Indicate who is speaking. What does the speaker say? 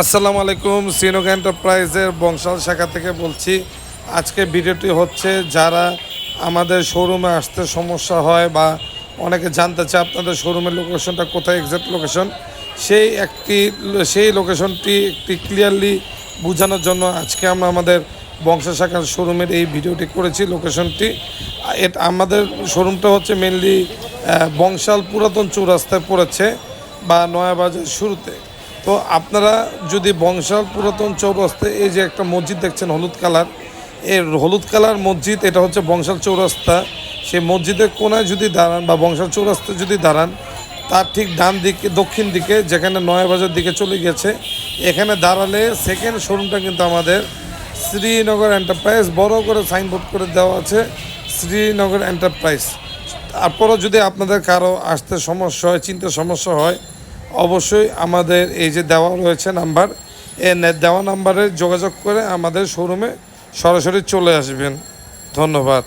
Speaker 1: আসসালামু আলাইকুম সিনোক এন্টারপ্রাইজের বংশাল শাখা থেকে বলছি, আজকে ভিডিওটি হচ্ছে যারা আমাদের শোরুমে আসতে সমস্যা হয় বা অনেকে জানতে চায় আপনাদের শোরুমের লোকেশনটা কোথায় এক্সাক্ট লোকেশন সেই একটি, সেই লোকেশনটি একটি ক্লিয়ারলি বোঝানোর জন্য আজকে আমরা আমাদের বংশ শাখার শোরুমের এই ভিডিওটি করেছি লোকেশনটি এটা, আমাদের শোরুমটা হচ্ছে মেনলি বংশাল পুরাতন চৌরাস্তায় পড়েছে বা নয়াবাজার শুরুতে। তো আপনারা যদি বংশাল পুরাতন চৌরাস্তায় এই যে একটা মসজিদ দেখছেন, হলুদ কালারের হলুদ কালার মসজিদ, এটা হচ্ছে বংশাল চৌরাস্তা। সেই মসজিদের কোনায় যদি দাঁড়ান বা বংশাল চৌরাস্তায় যদি দাঁড়ান, তার ঠিক ডান দিকে, দক্ষিণ দিকে, যেখানে নয়াবাজার দিকে চলে গেছে, এখানে দাঁড়ালে সেকেন্ড শোরুমটা কিন্তু আমাদের শ্রীনগর এন্টারপ্রাইজ বড় করে সাইনবোর্ড করে দেওয়া আছে, শ্রীনগর এন্টারপ্রাইজ তারপরও যদি আপনাদের কারও আসতে সমস্যা হয় চিন্তা সমস্যা হয় অবশ্যই আমাদের এই যে দেওয়া রয়েছে নাম্বার, এ দেওয়া নাম্বারে যোগাযোগ করে আমাদের শোরুমে সরাসরি চলে আসবেন। ধন্যবাদ।